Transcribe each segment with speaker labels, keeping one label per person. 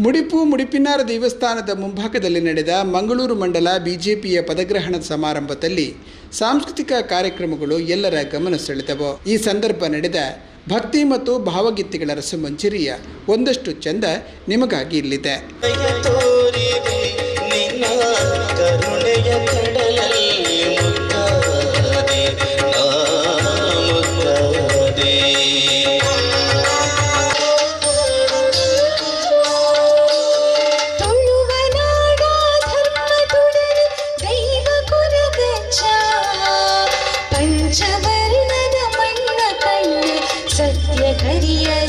Speaker 1: ಮುಡಿಪು ಮುಡಿಪಿನಾರ ದೇವಸ್ಥಾನದ ಮುಂಭಾಗದಲ್ಲಿ ನಡೆದ ಮಂಗಳೂರು ಮಂಡಲ ಬಿಜೆಪಿಯ ಪದಗ್ರಹಣ ಸಮಾರಂಭದಲ್ಲಿ ಸಾಂಸ್ಕೃತಿಕ ಕಾರ್ಯಕ್ರಮಗಳು ಎಲ್ಲರ ಗಮನ ಸೆಳೆದವು. ಈ ಸಂದರ್ಭ ನಡೆದ ಭಕ್ತಿ ಮತ್ತು ಭಾವಗೀತೆಗಳ ರಸಮಂಜರಿಯ ಒಂದಷ್ಟು ಚಂದ ನಿಮಗಾಗಿ ಇಲ್ಲಿದೆ.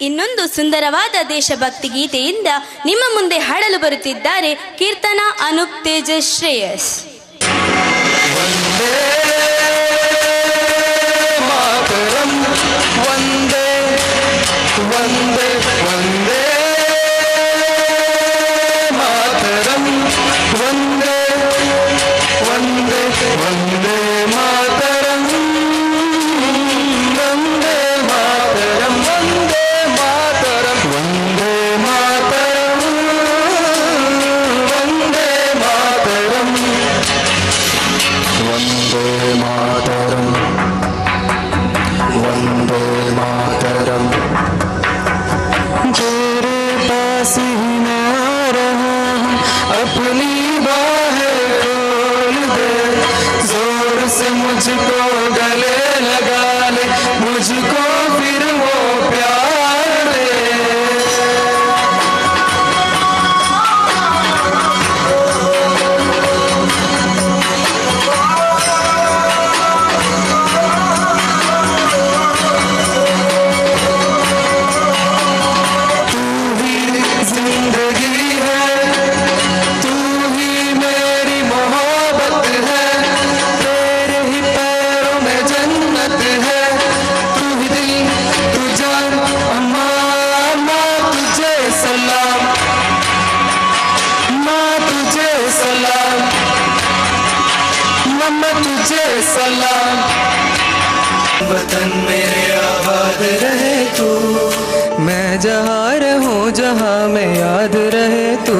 Speaker 2: ಇನ್ನೊಂದು ಸುಂದರವಾದ ದೇಶಭಕ್ತಿ ಗೀತೆಯಿಂದ ನಿಮ್ಮ ಮುಂದೆ ಹಾಡಲು ಬರುತ್ತಿದ್ದಾರೆ ಕೀರ್ತನಾ ಅನುಪ್ ತೇಜಸ್ ಶ್ರೇಯಸ್
Speaker 3: to go. मम्मा तुझे सलाम। वतन मेरे आबाद रहे तू। मैं जहाँ रहूँ जहाँ में याद रहे तू।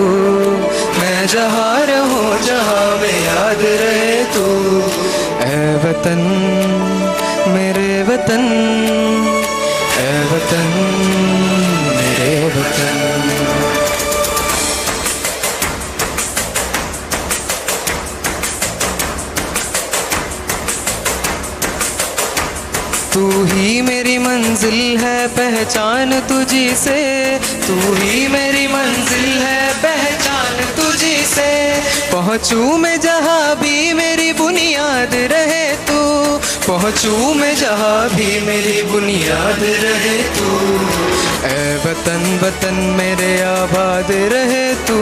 Speaker 3: मैं जहाँ रहूँ जहाँ में याद रहे तू। ऐ वतन, मेरे वतन, ऐ वतन। मंजिल है पहचान तुझी से तू ही मेरी मंजिल है पहचान तुझी से पहुँचूँ मैं जहाँ भी मेरी बुनियाद रहे तू। पहुँचू मैं जहाँ भी मेरी बुनियाद रहे तू। ऐ वतन वतन मेरे आबाद रहे तू।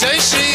Speaker 1: 真实。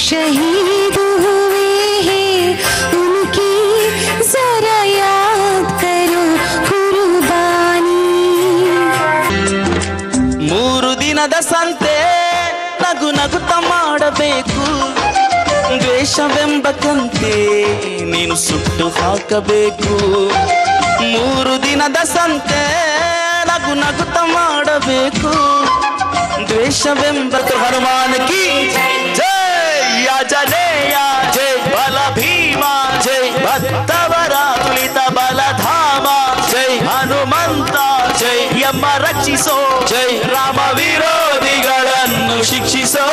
Speaker 1: शहीद हुए हैं उनकी जरा याद करो कुर्बानी
Speaker 4: ಮೂರು ದಿನದ ಸಂತೆ ನಗು ನಗುತ್ತ ಮಾಡಬೇಕು ದ್ವೇಷವೆಂಬ ಕಂತೆ ನೀನು ಸುಟ್ಟು ಹಾಕಬೇಕು ಮೂರು ದಿನದ ಸಂತೆ ನಗು ನಗುತ್ತ ಮಾಡಬೇಕು ದ್ವೇಷವೆಂಬ ಹನುಮಾನ ಕಿ ಜಯ జయ జనేయ జయ బల భీమా జయ భక్తవరాతులిత బలధామ జయ హనుమంత జయ ಯಮ್ಮ ರಕ್ಷಿಸೋ ಜಯ ರಾಮ ವಿರೋಧಿಗಳನ್ನು ಶಿಕ್ಷಿಸೋ